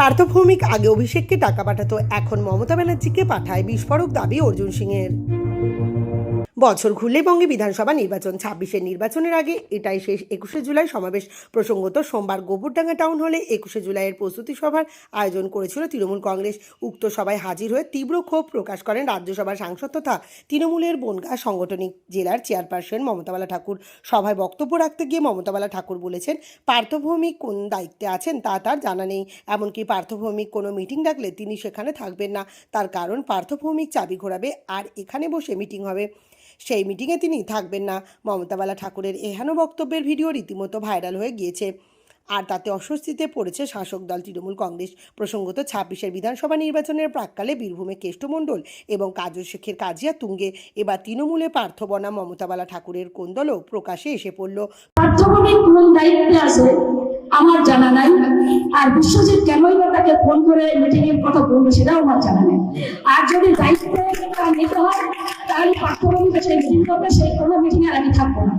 পার্থভৌমিক আগে অভিষেককে টাকা পাঠাতো এখন মমতা ব্যানার্জিকে পাঠায় বিস্ফোরক দাবি অর্জুন সিংয়ের। বছর ঘুরলে বঙ্গে বিধানসভা নির্বাচন। ছাব্বিশের নির্বাচনের আগে এটাই শেষ। একুশে জুলাই সমাবেশ প্রসঙ্গত সোমবার গোবরডাঙ্গা টাউন হলে একুশে জুলাইয়ের প্রস্তুতি সভার আয়োজন করেছিল তৃণমূল কংগ্রেস। উক্ত সভায় হাজির হয়ে তীব্র ক্ষোভ প্রকাশ করেন রাজ্যসভার সাংসদ তথা তৃণমূলের বনগাঁ সাংগঠনিক জেলার চেয়ারপারসন মমতাবালা ঠাকুর। সভায় বক্তব্য রাখতে গিয়ে মমতাবালা ঠাকুর বলেছেন, পার্থভৌমিক কোন দায়িত্বে আছেন তা তার জানা নেই। এমনকি পার্থভৌমিক কোনো মিটিং ডাকলে তিনি সেখানে থাকবেন না। তার কারণ পার্থভৌমিক চাবি ঘোরাবে আর এখানে বসে মিটিং হবে। সেই মিটিংয়ে তিনি থাকবেন না। মমতাবালা ঠাকুরের এহেন বক্তব্যের ভিডিও রীতিমতো ভাইরাল হয়ে গিয়েছে। আর তাতে অস্বস্তিতে পড়েছে শাসক দল, তৃণমূল কংগ্রেস। প্রসঙ্গত ছাব্বিশের বিধানসভা নির্বাচনের প্রাককালে বীরভূমে কেষ্টমণ্ডল এবং কাজল শেখের কাজিয়া তুঙ্গে। এবার তৃণমূলে পার্থ বনাম মমতাবালা ঠাকুরের কোন্দলও প্রকাশে এসে পড়ল। আমার জানা নাই। আর বিশ্বজিৎ কেনই বা তাকে ফোন করে মিটিং এর কথা বলল সেটাও আমার জানা নেই। আর যদি দায়িত্ব নিতে হয় পার্থভূমিক মিটিং করবে সেই কোনো আমি থাকব না।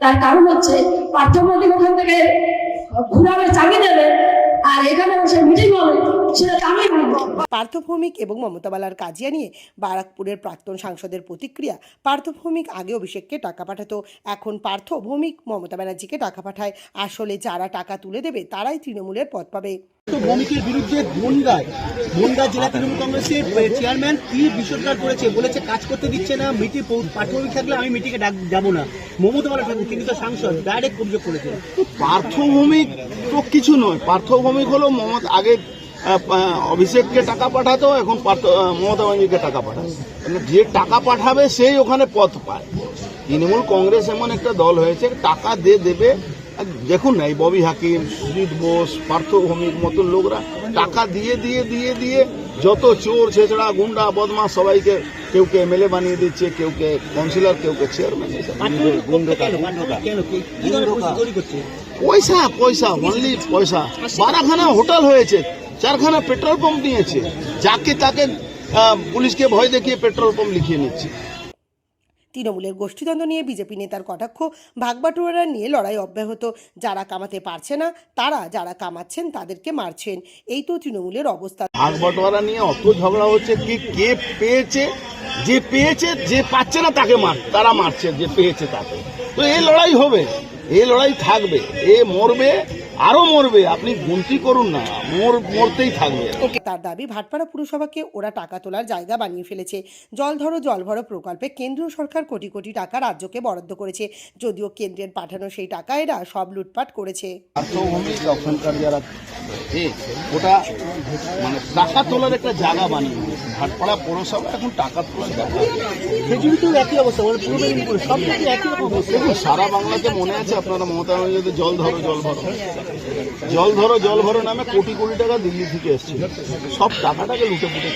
তার কারণ হচ্ছে পার্থভূমিক ওখান থেকে ঘুরাবে, চাবি দেবে, আর এখানে মিটিং হবে আমি পার্থভৌমিক এবং মমতাবালার কাজিয়া নিয়ে বারাকপুরের প্রাক্তন সাংসদের প্রতিক্রিয়া, পার্থভৌমিক আগে অভিষেককে টাকা পাঠাতো, এখন পার্থ ভৌমিক মমতা ব্যানার্জিকে টাকা পাঠায়। আসলে যারা টাকা তুলে দেবে, তারাই তৃণমূলের পদ পাবে। ভৌমিকের বিরুদ্ধে বনগায় বনগাঁ জেলা তৃণমূল কংগ্রেসের চেয়ারম্যান। কি বিসর্জন করেছে? বলেছে, কাজ করতে দিচ্ছে না মিটি পাঠ্যমিক থাকলে আমি মিটিকে ডাক যাব না। মমতা বলা ঠাকুর তিনি তো সাংসদ ডাইরেক্ট অভিযোগ করেছে পার্থভূমিক তো কিছু নয়। পার্থভূমিক হলো মমতা, আগে অভিষেককে টাকা পাঠাতো, এখন মমতা ব্যানার্জিকে টাকা পাঠাতো মানে যে টাকা পাঠাবে, সেই ওখানে পথ পায়। তৃণমূল কংগ্রেস এমন একটা দল হয়েছে, টাকা দিয়ে দেবে দেখুন না এই ববি হাকিম সুজিত বোস পার্থভূমিক মতন লোকরা টাকা দিয়ে দিয়ে দিয়ে দিয়ে যত চোর ছেচড়া গুন্ডা বদমাস সবাইকে কেউ কে এমএলএ বানিয়ে দিচ্ছে কেউ কে কাউন্সিলর কেউ কে চেয়ারম্যান পয়সা পয়সা অনলি পয়সা। বারাখানা হোটেল হয়েছে চারখানা পেট্রোল পাম্প নিয়েছে। যাকে তাকে পুলিশকে ভয় দেখিয়ে পেট্রোল পাম্প লিখিয়ে নিচ্ছে। তৃণমূলের গোষ্ঠীদ্বন্দ্ব নিয়ে বিজেপি নেতার কটাক্ষ, ভাগবাটোয়ারা নিয়ে লড়াই অব্যাহত। যারা কামাতে পারছে না, তারা যারা কামাচ্ছেন, তাদেরকে মারছেন। এই তো তৃণমূলের অবস্থা। ভাগ বটোয়ারা নিয়ে অত ঝগড়া হচ্ছে কি, কে পেয়েছে? যে পেয়েছে, যে পাচ্ছে না তাকে মার, তারা মারছে, যে পেয়েছে তাকে। তো এই লড়াই হবে এই লড়াই থাকবে, এ মরবে আরও মরবে আপনি গুনতি করুন না মর মরতেই থাকবে। তার দাবি ভাটপাড়া পুরসভাকে ওরা টাকা তোলার জায়গা বানিয়ে ফেলেছে। জল ধরো জল ভরো প্রকল্পে কেন্দ্রীয় সরকার কোটি কোটি টাকা রাজ্যকে বরাদ্দ করেছে। যদিও কেন্দ্রের পাঠানো সেই টাকা এরা সব লুটপাট করেছে। যারা ওটা মানে টাকা তোলার একটা জায়গা বানিয়ে দিয়েছে। ভাটপাড়া পৌরসভা এখন টাকা তোলার জায়গা। খেজুরিতেও একই অবস্থা মানে পূর্ব মেদিনীপুর সব জায়গায় একই রকম দেখুন সারা বাংলাতে মনে আছে আপনারা মমতা ব্যানার্জি জল ধরো জল ভরো। জল ধরো জল ভরো নামে কোটি কোটি টাকা দিল্লি থেকে এসছে। সব টাকাটাকে লুটে পুটে।